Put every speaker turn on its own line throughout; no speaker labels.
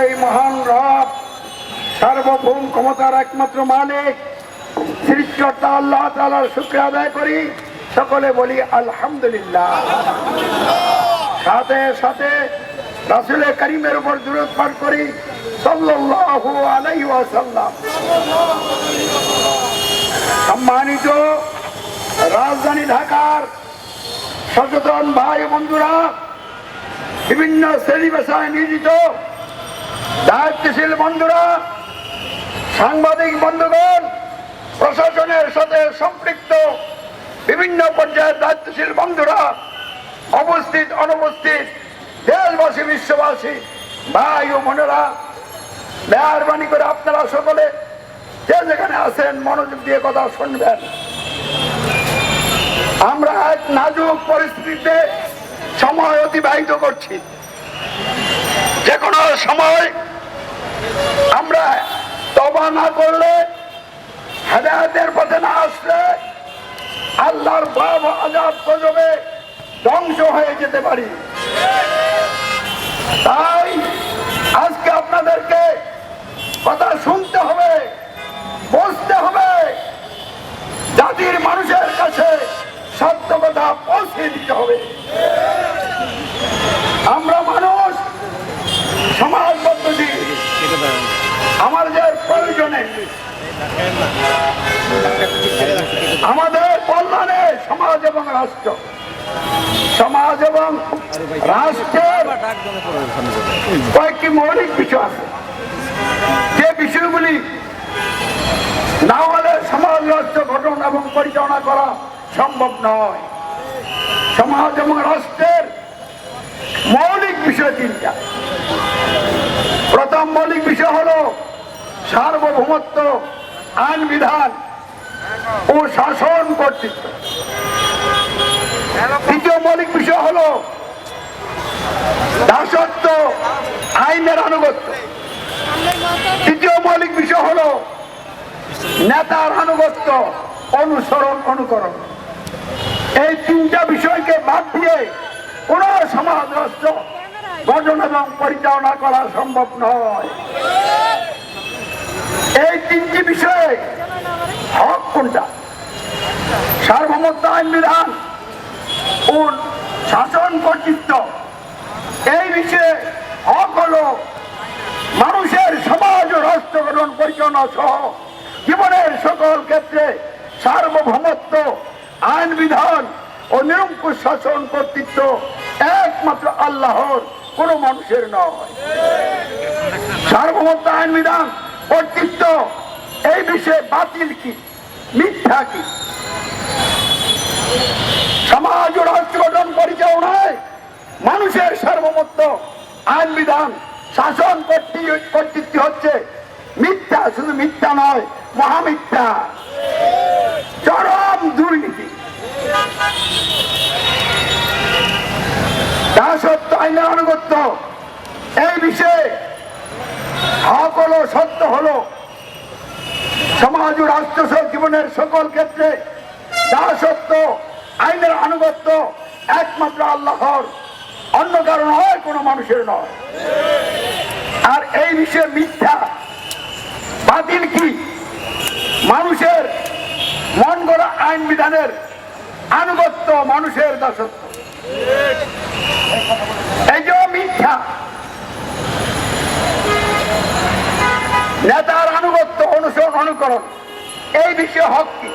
এই মহান রব, সার্বভৌম ক্ষমতার একমাত্র মালিক। সৃষ্টিকর্তা আল্লাহ তালার শুক্র আদায় করি। সকলে বলি, আলহামদুলিল্লাহ। সাথে সাথে রাসুলে করিমের উপর দূরত পাঠ করি ওয়াসাল্লাম। সম্মানিত রাজধানী ঢাকার সচেতন ভাই বন্ধুরা, বিভিন্ন শ্রেণি পেশায় নিয়োজিত দায়িত্বশীল বন্ধুরা, সাংবাদিক বন্ধুগণ, প্রশাসনের সাথে সম্পৃক্ত বিভিন্ন পর্যায়ের দায়িত্বশীল বন্ধুরা, অবস্থিত, অনুপস্থিত দেশবাসী, বিশ্ববাসী, ভাই ও বোনেরা, মেহরবানি করে আপনারা সকলে যে যেখানে আছেন মনোযোগ দিয়ে কথা শুনবেন। আমরা এক নাজুক পরিস্থিতিতে সময় অতিবাহিত করছি। যে কোনো সময় আমরা তবা না করলে, হেদায়তের পথে না আসলে আল্লাহর বাব আজাব গজবে ধ্বংস হয়ে যেতে পারি। তাই আজকে আপনাদেরকে কথা শুনতে হবে বুঝতে হবে, জাতির মানুষের কাছে সত্য কথা পৌঁছে দিতে হবে। আমরা মানুষ, সমাজ আমাদের কল্যাণে সমাজ এবং রাষ্ট্র। সমাজ এবং রাষ্ট্রের কয়েকটি মৌলিক বিষয় আছে। যে বিষয়গুলি না হলে সমাজ, রাষ্ট্র গঠন এবং পরিচালনা করা সম্ভব নয়। সমাজ এবং রাষ্ট্রের মৌলিক বিষয় তিনটা। প্রথম মৌলিক বিষয় হলো সার্বভৌমত্ব আইন বিধান ও শাসন কর্তৃত্ব। দ্বিতীয় মৌলিক বিষয় হলো দাসত্ব, আইনের আনুগত্য। তৃতীয় মৌলিক বিষয় হলো নেতার আনুগত্য, অনুসরণ, অনুকরণ। এই তিনটা বিষয়কে বাদ দিয়ে কোন সমাজ রাষ্ট্র গঠন এবং পরিচালনা করা সম্ভব নয় এই তিনটি বিষয়ে হক কোনটা সার্বভৌমত্ব আইন বিধান ও শাসন কর্তৃত্ব। এই বিষয়ে হক হলো মানুষের সমাজ ও রাষ্ট্র গঠন পরিচালনা সহ জীবনের সকল ক্ষেত্রে সার্বভৌমত্ব, আইন বিধান ও নিরঙ্কুশ শাসন কর্তৃত্ব একমাত্র আল্লাহর, কোন মানুষের নয়। সার্বভৌমত্ব, আইন বিধান, কর্তৃত্ব, এই বিষয়ে বাতিল কি? মিথ্যা কি? সমাজ ও রাষ্ট্র গঠন পরিচালনায় মানুষের সার্বভৌমত্ব আইন বিধান, শাসন কর্তৃ- কর্তৃত্ব হচ্ছে মিথ্যা, শুধু মিথ্যা নয়, মহামিথ্যা। চরম দুর্নীতি। দাসত্ব আইনের আনুগত্য এই বিষয়ে হক হলো সত্য হলো। সমাজ ও রাষ্ট্র জীবনের সকল ক্ষেত্রে দাসত্ব, আইনের আনুগত্য একমাত্র আল্লাহর, অন্য কারণ হয় কোনো মানুষের নয়। আর এই বিষয়ে মিথ্যা, বাতিল কি? মানুষের মন গড়া আইন বিধানের আনুগত্য মানুষের দাসত্ব। এই যে মিথ্যা, নেতার অনুকরণ এই বিষয়ে হক কি?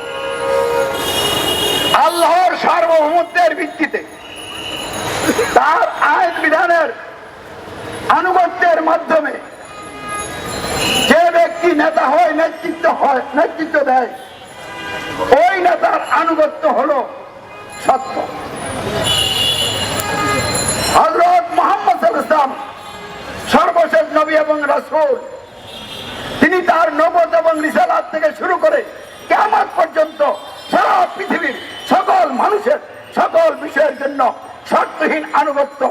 আল্লাহর সার্বভৌমত্বের ভিত্তিতে তার আইন বিধানের আনুগত্যের মাধ্যমে যে ব্যক্তি নেতা হয়, নেতৃত্ব হয়, নেতৃত্ব দেয়, ওই নেতার আনুগত্য হল সত্য। হজরত মোহাম্মদ ইসলাম সর্বশেষ নবী এবং রাসূল তিনি তার নবদ এবং রিসালাত থেকে শুরু করে কেমন পর্যন্ত সারা পৃথিবীর সকল মানুষের, সকল বিষয়ের জন্য শর্তহীন আনুগত্য,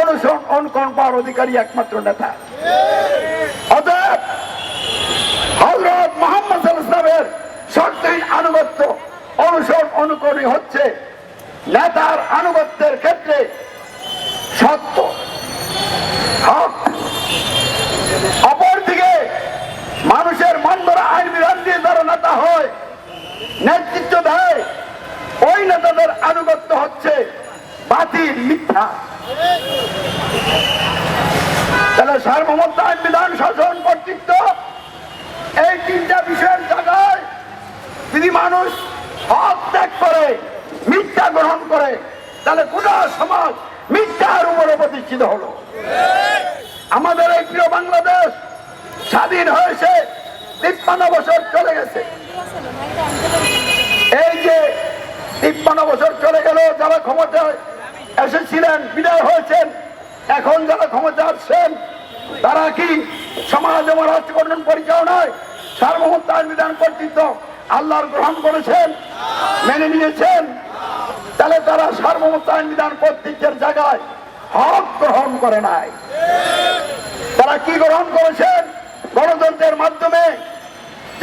অনুসরণ, অনুকরণ পাওয়ার অধিকারী একমাত্র নেতা। অতএব হজরত মোহাম্মদ ইসলামের শর্তহীন আনুগত্য, অনুসরণ, অনুকরণই হচ্ছে নেতার আনুগত্যের ক্ষেত্রে সত্য। হক নেতৃত্ব দেয়, ওই নেতাদের আনুগত্য হচ্ছে বাতিল মিথ্যা। তাহলে সার্বভৌমত্ব বিধান শাসন কর্তৃত্ব এই তিনটা বিষয়ের জায়গায় যদি মানুষ হক ত্যাগ করে, মিথ্যা গ্রহণ করে, তাহলে গোটা সমাজ মিথ্যার উপরে প্রতিষ্ঠিত হলো। আমাদের এই প্রিয় বাংলাদেশ স্বাধীন হয়েছে। তিপ্পান্ন বছর চলে গেছে। এই যে তিপ্পান্ন বছর চলে গেল, যারা ক্ষমতায় এসেছিলেন, বিদায় হয়েছেন, এখন যারা ক্ষমতা আসছেন, তারা কি সমাজ এবং রাষ্ট্র গঠন পরিচালনায় সার্বভৌমত্ব বিধান কর্তৃত্ব আল্লাহর গ্রহণ করেছেন, মেনে নিয়েছেন? তাহলে তারা সার্বভৌমত্ব বিধান কর্তৃত্বের জায়গায় হক গ্রহণ করে নাই। তারা কি গ্রহণ করেছেন? গণতন্ত্রের মাধ্যমে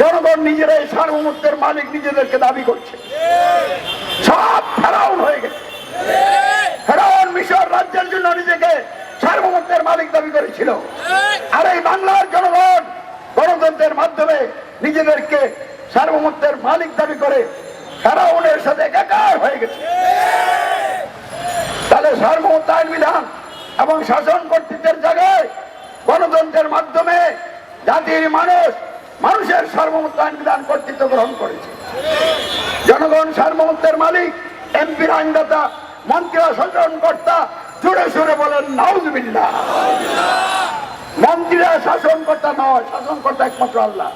জনগণ নিজেরাই সার্বভৌমত্বের মালিক নিজেদেরকে দাবি করছে। সব ফেরাউন হয়ে গেছে। ফেরাউন মিশর রাজ্যের জন্য নিজেকে সার্বভৌমত্বের মালিক দাবি করেছিল। আর এই বাংলার জনগণ গণতন্ত্রের মাধ্যমে নিজেদেরকে সার্বভৌমত্বের মালিক দাবি করে ফেরাউনের সাথে একাকার হয়ে গেছে। তাহলে সার্বভৌমত্ব আইন বিধান এবং শাসন কর্তৃত্বের জায়গায় গণতন্ত্রের মাধ্যমে জাতির মানুষ মানুষের সার্বভৌমত্ব আইন বিধান কর্তৃত্ব গ্রহণ করেছে। জনগণ সার্বভৌমত্বের মালিক এমপির আইনদাতা, মন্ত্রীরা, শাসনকর্তা জোরে সুরে বলেন নাউজবিল্লা মন্ত্রীরা শাসনকর্তা নয়, শাসনকর্তা একমাত্র আল্লাহ।